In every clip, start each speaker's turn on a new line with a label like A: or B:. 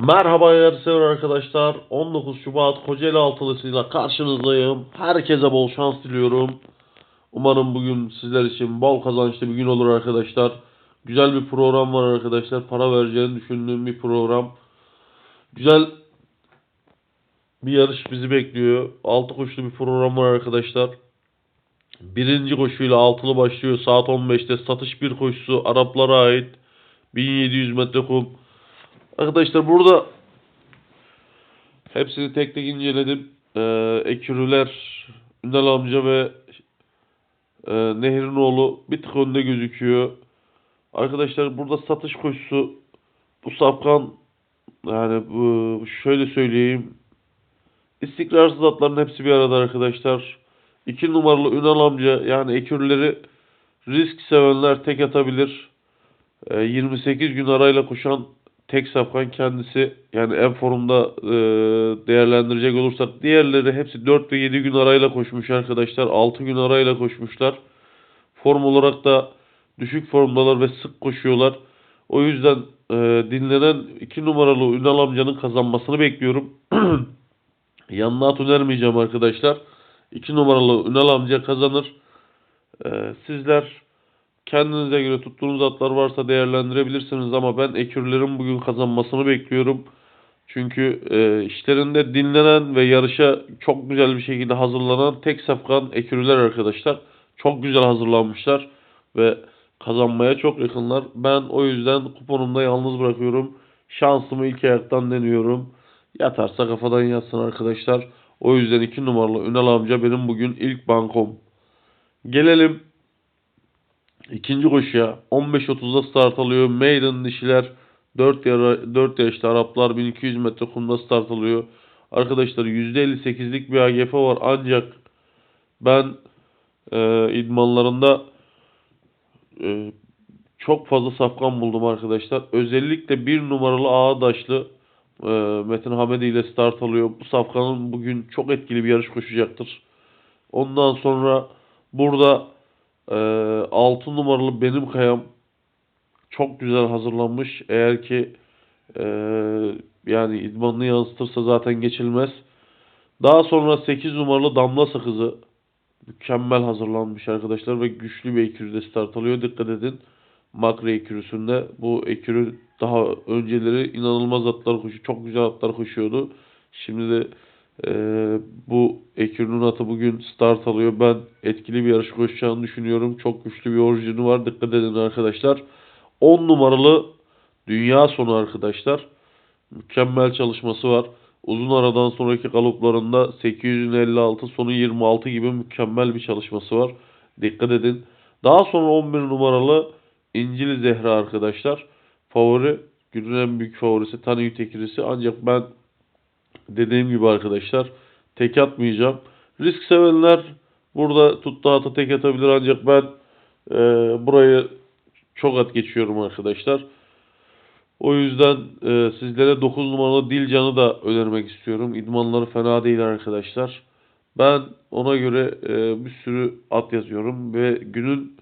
A: Merhaba yarışsever arkadaşlar. 19 Şubat Kocaeli Altılısı'yla karşınızdayım. Herkese bol şans diliyorum. Umarım bugün sizler için bol kazançlı bir gün olur arkadaşlar. Güzel bir program var arkadaşlar. Para vereceğini düşündüğüm bir program. Güzel bir yarış bizi bekliyor. Altı koşulu bir program var arkadaşlar. Birinci koşuyla altılı başlıyor. Saat 15'te satış bir koşusu Araplara ait. 1700 metre kum. Arkadaşlar burada hepsini tek tek inceledim. Ee, Ekürüler, Ünal amca ve e, Nehir'in oğlu bir tık önde gözüküyor. Arkadaşlar burada satış koşusu bu sapkan yani bu şöyle söyleyeyim istikrarsız atların hepsi bir arada arkadaşlar. İki numaralı Ünal amca yani ekürleri risk sevenler tek atabilir. Ee, 28 gün arayla koşan tek safkan kendisi yani en formda e, değerlendirecek olursak diğerleri hepsi 4 ve 7 gün arayla koşmuş arkadaşlar. 6 gün arayla koşmuşlar. Form olarak da düşük formdalar ve sık koşuyorlar. O yüzden e, dinlenen 2 numaralı Ünal amcanın kazanmasını bekliyorum. Yanına at önermeyeceğim arkadaşlar. 2 numaralı Ünal amca kazanır. E, sizler Kendinize göre tuttuğunuz atlar varsa değerlendirebilirsiniz ama ben ekürlerin bugün kazanmasını bekliyorum. Çünkü e, işlerinde dinlenen ve yarışa çok güzel bir şekilde hazırlanan tek safkan ekürler arkadaşlar. Çok güzel hazırlanmışlar ve kazanmaya çok yakınlar. Ben o yüzden kuponumda yalnız bırakıyorum. Şansımı ilk ayaktan deniyorum. Yatarsa kafadan yatsın arkadaşlar. O yüzden 2 numaralı Ünal amca benim bugün ilk bankom. Gelelim İkinci koşuya 15.30'da start alıyor. Maiden dişiler 4 yara, 4 yaşlı Araplar 1200 metre kumda start alıyor. Arkadaşlar %58'lik bir AGF var ancak ben e, idmanlarında e, çok fazla safkan buldum arkadaşlar. Özellikle bir numaralı Ağdaşlı e, Metin Hamedi ile start alıyor. Bu safkanın bugün çok etkili bir yarış koşacaktır. Ondan sonra burada ee, 6 numaralı benim kayam çok güzel hazırlanmış. Eğer ki e, yani idmanını yansıtırsa zaten geçilmez. Daha sonra 8 numaralı damla sakızı mükemmel hazırlanmış arkadaşlar ve güçlü bir ekürüde start alıyor. Dikkat edin. Makro ekürüsünde bu ekürü daha önceleri inanılmaz atlar koşuyor. Çok güzel atlar koşuyordu. Şimdi de ee, bu Ekür'ün atı bugün start alıyor. Ben etkili bir yarış koşacağını düşünüyorum. Çok güçlü bir orijini var. Dikkat edin arkadaşlar. 10 numaralı dünya sonu arkadaşlar. Mükemmel çalışması var. Uzun aradan sonraki galoplarında 856 sonu 26 gibi mükemmel bir çalışması var. Dikkat edin. Daha sonra 11 numaralı İncil Zehra arkadaşlar. Favori. Günün en büyük favorisi Tanıyı Tekirisi. Ancak ben dediğim gibi arkadaşlar tek atmayacağım. Risk sevenler burada tuttu atı tek atabilir ancak ben e, burayı çok at geçiyorum arkadaşlar. O yüzden e, sizlere 9 numaralı Dilcan'ı da önermek istiyorum. İdmanları fena değil arkadaşlar. Ben ona göre e, bir sürü at yazıyorum ve günün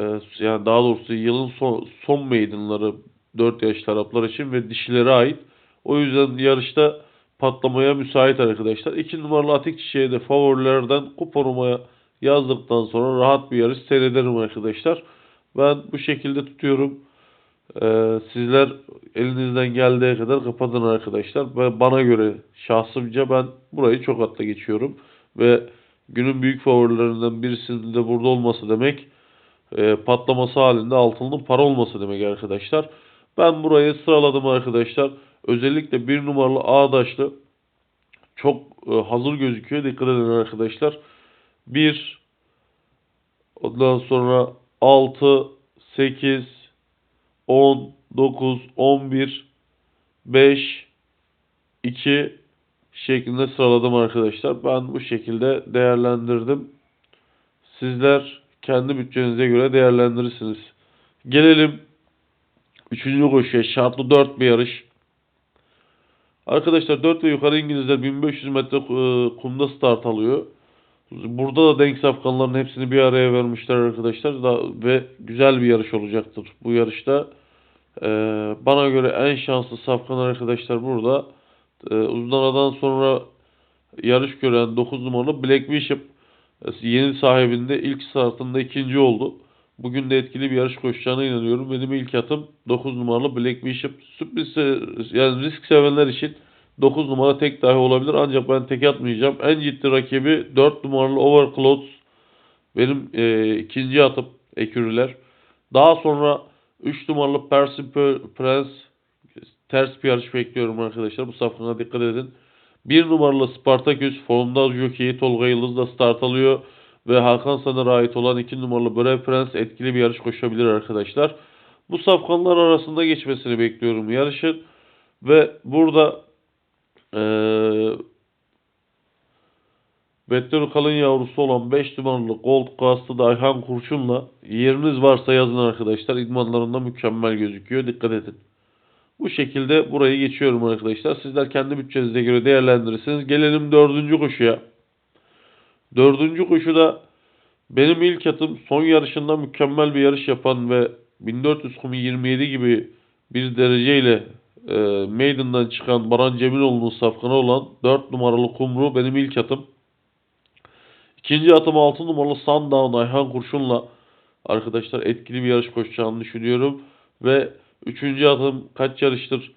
A: e, yani daha doğrusu yılın son, son meydanları 4 yaş taraflar için ve dişilere ait. O yüzden yarışta patlamaya müsait arkadaşlar. 2 numaralı Atik Çiçeği de favorilerden kuponuma yazdıktan sonra rahat bir yarış seyrederim arkadaşlar. Ben bu şekilde tutuyorum. Ee, sizler elinizden geldiği kadar kapatın arkadaşlar. Ve bana göre şahsımca ben burayı çok atla geçiyorum. Ve günün büyük favorilerinden birisinin de burada olması demek e, patlaması halinde altının para olması demek arkadaşlar. Ben burayı sıraladım arkadaşlar. Özellikle bir numaralı Ağdaşlı çok e, hazır gözüküyor. Dikkat edin arkadaşlar. 1 ondan sonra 6 8 10 9 11 5 2 şeklinde sıraladım arkadaşlar. Ben bu şekilde değerlendirdim. Sizler kendi bütçenize göre değerlendirirsiniz. Gelelim 3. koşuya. Şartlı 4 bir yarış. Arkadaşlar 4 ve yukarı İngilizler 1500 metre e, kumda start alıyor. Burada da denk safkanların hepsini bir araya vermişler arkadaşlar da, ve güzel bir yarış olacaktır. Bu yarışta Ee, bana göre en şanslı safkan arkadaşlar burada. Aradan sonra yarış gören 9 numaralı Black Bishop e, yeni sahibinde ilk startında ikinci oldu. Bugün de etkili bir yarış koşacağına inanıyorum. Benim ilk atım 9 numaralı Black Bishop. Sürpriz yani risk sevenler için 9 numara tek dahi olabilir. Ancak ben tek atmayacağım. En ciddi rakibi 4 numaralı Overcloth. Benim e, ikinci atım ekürüler. Daha sonra 3 numaralı Percy Pe- Prince ters bir yarış bekliyorum arkadaşlar. Bu safhana dikkat edin. 1 numaralı Spartaküs formda jockey Tolga Yıldız da start alıyor. Ve Hakan Sanır'a ait olan 2 numaralı Brave Prince etkili bir yarış koşabilir arkadaşlar. Bu safkanlar arasında geçmesini bekliyorum yarışın. Ve burada eee Betler kalın yavrusu olan 5 numaralı Gold Cast'ı Ayhan Kurşun'la yeriniz varsa yazın arkadaşlar. İdmanlarında mükemmel gözüküyor. Dikkat edin. Bu şekilde burayı geçiyorum arkadaşlar. Sizler kendi bütçenize göre değerlendirirsiniz. Gelelim dördüncü koşuya. Dördüncü koşuda benim ilk atım son yarışında mükemmel bir yarış yapan ve 1400 kumu 27 gibi bir dereceyle e, Maiden'dan çıkan Baran Cemiloğlu'nun safkanı olan 4 numaralı Kumru benim ilk atım. İkinci atım 6 numaralı Sundown Ayhan Kurşun'la arkadaşlar etkili bir yarış koşacağını düşünüyorum. Ve üçüncü atım kaç yarıştır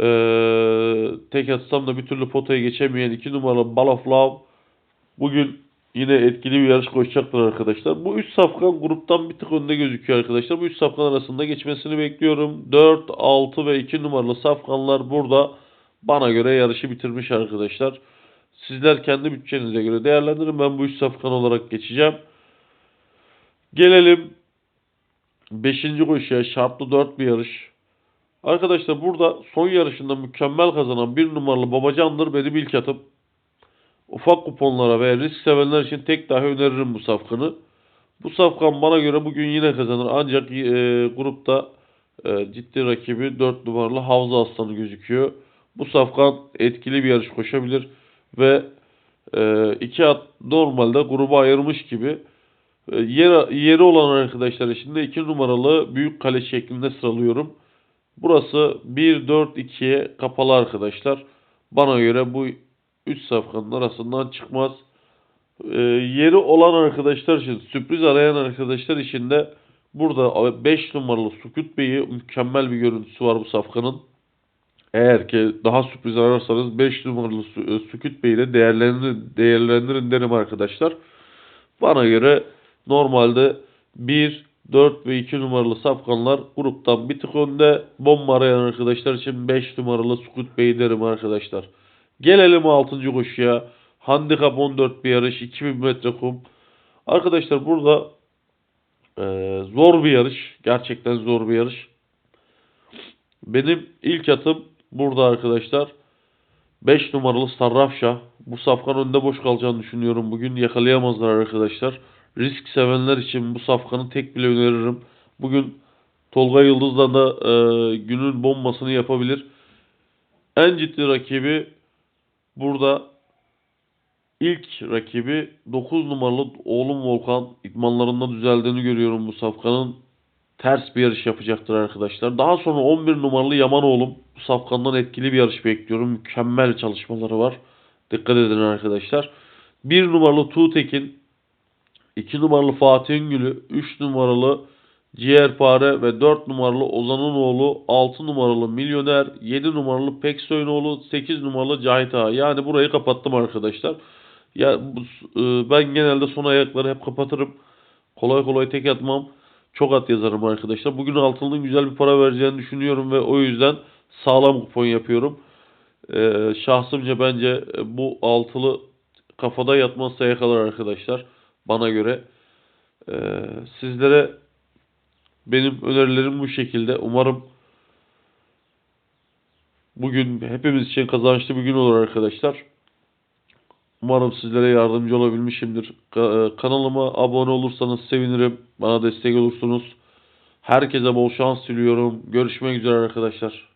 A: eee, tek atsam da bir türlü potaya geçemeyen 2 numaralı Ball of Love bugün yine etkili bir yarış koşacaktır arkadaşlar. Bu üç safkan gruptan bir tık önde gözüküyor arkadaşlar. Bu üç safkan arasında geçmesini bekliyorum. 4, 6 ve 2 numaralı safkanlar burada bana göre yarışı bitirmiş arkadaşlar. Sizler kendi bütçenize göre değerlendirin. Ben bu üç safkan olarak geçeceğim. Gelelim 5. koşuya şartlı 4 bir yarış. Arkadaşlar burada son yarışında mükemmel kazanan bir numaralı Babacan'dır benim ilk atım. Ufak kuponlara ve risk sevenler için tek dahi öneririm bu safkanı. Bu safkan bana göre bugün yine kazanır. Ancak e, grupta e, ciddi rakibi 4 numaralı Havza Aslanı gözüküyor. Bu safkan etkili bir yarış koşabilir ve e, iki at normalde gruba ayırmış gibi e, yer, yeri olan arkadaşlar için de 2 numaralı büyük kale şeklinde sıralıyorum. Burası 1-4-2'ye kapalı arkadaşlar. Bana göre bu 3 safkanın arasından çıkmaz. E, yeri olan arkadaşlar için, sürpriz arayan arkadaşlar için de burada 5 numaralı Sukut Bey'i mükemmel bir görüntüsü var bu safkanın. Eğer ki daha sürpriz ararsanız 5 numaralı Su- e, Sükut Bey'i de değerlendirin, değerlendirin derim arkadaşlar. Bana göre normalde 1, 4 ve 2 numaralı safkanlar gruptan bir tık önde. Bomba arayan arkadaşlar için 5 numaralı Sukut Bey derim arkadaşlar. Gelelim 6. koşuya. Handikap 14 bir yarış. 2000 metre kum. Arkadaşlar burada eee, zor bir yarış. Gerçekten zor bir yarış. Benim ilk atım burada arkadaşlar. 5 numaralı Sarrafşah. Bu safkan önde boş kalacağını düşünüyorum. Bugün yakalayamazlar arkadaşlar. Risk sevenler için bu safkanı tek bile öneririm. Bugün Tolga Yıldız'la da e, günün bombasını yapabilir. En ciddi rakibi burada ilk rakibi 9 numaralı oğlum Volkan idmanlarında düzeldiğini görüyorum bu safkanın. Ters bir yarış yapacaktır arkadaşlar. Daha sonra 11 numaralı Yaman oğlum. Bu safkandan etkili bir yarış bekliyorum. Mükemmel çalışmaları var. Dikkat edin arkadaşlar. 1 numaralı Tuğtekin, 2 numaralı Fatih Üngülü, 3 numaralı Ciğerpare ve 4 numaralı Ozan'ın oğlu, 6 numaralı Milyoner, 7 numaralı Peksoy'un 8 numaralı Cahit Ağa. Yani burayı kapattım arkadaşlar. Ya e, ben genelde son ayakları hep kapatırım. Kolay kolay tek atmam. Çok at yazarım arkadaşlar. Bugün altının güzel bir para vereceğini düşünüyorum ve o yüzden sağlam kupon yapıyorum. Ee, şahsımca bence bu altılı kafada yatmazsa yakalar arkadaşlar. Bana göre. Ee, sizlere benim önerilerim bu şekilde. Umarım bugün hepimiz için kazançlı bir gün olur arkadaşlar. Umarım sizlere yardımcı olabilmişimdir. E, Kanalıma abone olursanız sevinirim. Bana destek olursunuz. Herkese bol şans diliyorum. Görüşmek üzere arkadaşlar.